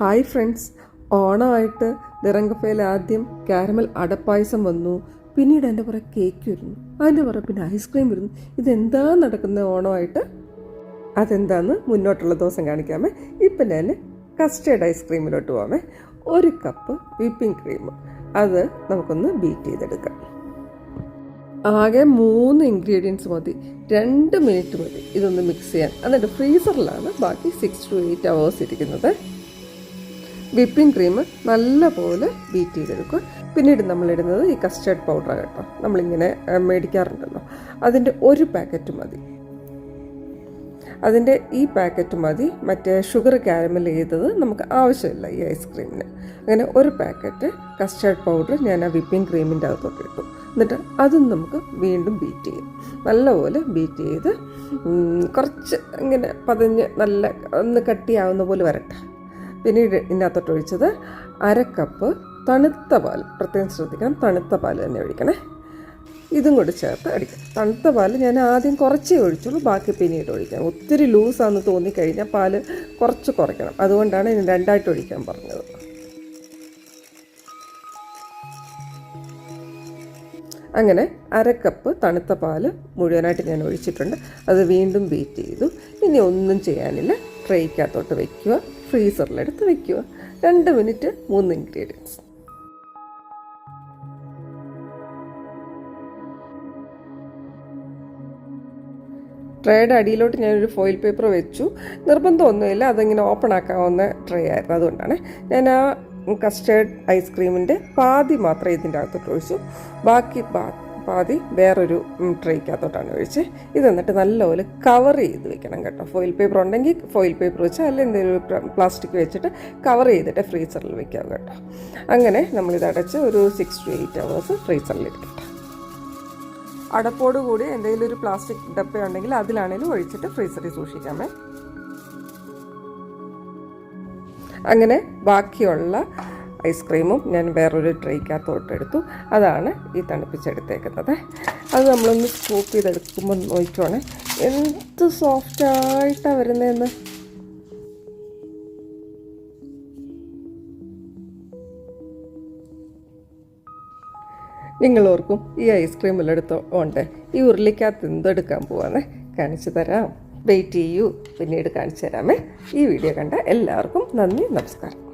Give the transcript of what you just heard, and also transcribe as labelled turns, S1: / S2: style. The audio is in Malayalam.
S1: Hi friends. ഓണമായിട്ട് നിറങ്കപ്പയിൽ ആദ്യം കാരമൽ അടപ്പായസം വന്നു. പിന്നീട് എന്റെ പുറകെ കേക്ക് വരുന്നു. അതിന്റെ പുറകെ പിന്നെ ഐസ്ക്രീം വരുന്നു. ഇതെന്താ നടക്കുന്നത് ഓണമായിട്ട്? അതെന്താന്ന് മുന്നോട്ടുള്ള ദിവസം കാണിക്കാമേ. ഇപ്പം ഞാൻ കസ്റ്റേർഡ് ഐസ്ക്രീമിലോട്ട് പോകാമേ ഒരു കപ്പ് വിപ്പിംഗ് ക്രീം അത് നമുക്കൊന്ന് ബീറ്റ് ചെയ്തെടുക്കാം. ആകെ മൂന്ന് ഇൻഗ്രീഡിയൻസ് മതി. രണ്ട് മിനിറ്റ് മതി. ഇതൊന്ന് മിക്സ് ചെയ്യാൻ. എന്നിട്ട് ഫ്രീസറിലാണ് ബാക്കി സിക്സ് ടു എയ്റ്റ് അവേഴ്സ് ഇരിക്കുന്നത്. വിപ്പിംഗ് ക്രീം നല്ലപോലെ ബീറ്റ് ചെയ്തെടുക്കും. പിന്നീട് നമ്മളിടുന്നത് ഈ കസ്റ്റേർഡ് പൗഡർ കേട്ടോ. നമ്മളിങ്ങനെ മേടിക്കാറുണ്ടല്ലോ. അതിന്റെ ഒരു പാക്കറ്റ് മതി. അതിന്റെ ഈ പാക്കറ്റ് മതി. മറ്റേ ഷുഗർ കാരമൽ ചെയ്തത് നമുക്ക് ആവശ്യമില്ല ഈ ഐസ്ക്രീമിന് അങ്ങനെ ഒരു പാക്കറ്റ് കസ്റ്റേർഡ് പൗഡർ ഞാൻ ആ വിപ്പിംഗ് ക്രീമിന്റെ അകത്തോട്ട് ഇട്ടു. എന്നിട്ട് അതും നമുക്ക് വീണ്ടും ബീറ്റ് ചെയ്യും. നല്ലപോലെ ബീറ്റ് ചെയ്ത് കുറച്ച് ഇങ്ങനെ പതിഞ്ഞ് നല്ല ഒന്ന് കട്ടിയാവുന്ന പോലെ വരട്ടെ. പിന്നീട് ഇതിനകത്തോട്ട് ഒഴിച്ചത് അര കപ്പ് തണുത്ത പാൽ. പ്രത്യേകം ശ്രദ്ധിക്കണം തണുത്ത പാൽ തന്നെ ഒഴിക്കണേ. ഇതും കൂടി ചേർത്ത് അടിക്കാം. തണുത്ത പാൽ ഞാൻ ആദ്യം കുറച്ചേ ഒഴിച്ചുള്ളൂ ബാക്കി പിന്നീട് ഒഴിക്കാം. ഒത്തിരി ലൂസാണെന്ന് തോന്നിക്കഴിഞ്ഞാൽ പാൽ കുറച്ച് കുറയ്ക്കണം. അതുകൊണ്ടാണ് ഇനി രണ്ടായിട്ട് ഒഴിക്കാൻ പറഞ്ഞത്. അങ്ങനെ അര കപ്പ് തണുത്ത പാൽ മുഴുവനായിട്ട് ഞാൻ ഒഴിച്ചിട്ടുണ്ട്. അത് വീണ്ടും ബീറ്റ് ചെയ്തു. ഇനി ഒന്നും ചെയ്യാനില്ല. ട്രേക്കകത്തോട്ട് വെക്കുക. ഫ്രീസറിലെടുത്ത് വെക്കുക. രണ്ട് മിനിറ്റ് മൂന്ന് ഇൻഗ്രീഡിയൻസ്. ട്രേയുടെ അടിയിലോട്ട് ഞാനൊരു ഫോയിൽ പേപ്പർ വെച്ചു. നിർബന്ധമൊന്നുമില്ല അതിങ്ങനെ ഓപ്പൺ ആക്കാവുന്ന ട്രേ ആയിരുന്നു. അതുകൊണ്ടാണ് ഞാൻ ആ കസ്റ്റേർഡ് ഐസ്ക്രീമിന്റെ പാതി മാത്രമേ ഇതിന്റെ അകത്തോട്ട് ഒഴിച്ചു. ബാക്കി പാ- പാതി വേറൊരു ട്രേക്കകത്തോട്ടാണ് ഒഴിച്ച് ഇത് എന്നിട്ട് നല്ലപോലെ കവർ ചെയ്ത് വെക്കണം കേട്ടോ. ഫോയിൽ പേപ്പർ ഉണ്ടെങ്കിൽ ഫോയിൽ പേപ്പർ വെച്ച് അല്ലെങ്കിൽ എന്തെങ്കിലും പ്ലാസ്റ്റിക് വെച്ചിട്ട് കവർ ചെയ്തിട്ട് ഫ്രീസറിൽ വെക്കാം കേട്ടോ. അങ്ങനെ നമ്മളിത് അടച്ച് ഒരു സിക്സ് ടു എയ്റ്റ് അവേഴ്സ് ഫ്രീസറിലിരിക്കട്ടെ അടപ്പോട് കൂടി എന്തെങ്കിലും ഒരു പ്ലാസ്റ്റിക് ഡപ്പ ഉണ്ടെങ്കിൽ അതിലാണെങ്കിലും ഒഴിച്ചിട്ട് ഫ്രീസറിൽ സൂക്ഷിക്കാമേ. അങ്ങനെ ബാക്കിയുള്ള ഐസ്ക്രീമും ഞാൻ വേറൊരു ട്രേക്കകത്തോട്ട് എടുത്തു. അതാണ് ഈ തണുപ്പിച്ചെടുത്തേക്കുന്നത്. അത് നമ്മളൊന്ന് സ്കൂപ്പ് ചെയ്തെടുക്കുമ്പോൾ നോക്കുവാണേ എന്ത് സോഫ്റ്റായിട്ടാണ് വരുന്നതെന്ന് നിങ്ങളോർക്കും ഈ ഐസ്ക്രീം എല്ലാം എടുത്തോ ഉണ്ട്? ഈ ഉരുളിക്കകത്ത് എന്തെടുക്കാൻ പോവാന്നേ കാണിച്ചു തരാം. വെയിറ്റ് ചെയ്യൂ. പിന്നീട് കാണിച്ചു തരാമേ. ഈ വീഡിയോ കണ്ട എല്ലാവർക്കും നന്ദി നമസ്കാരം.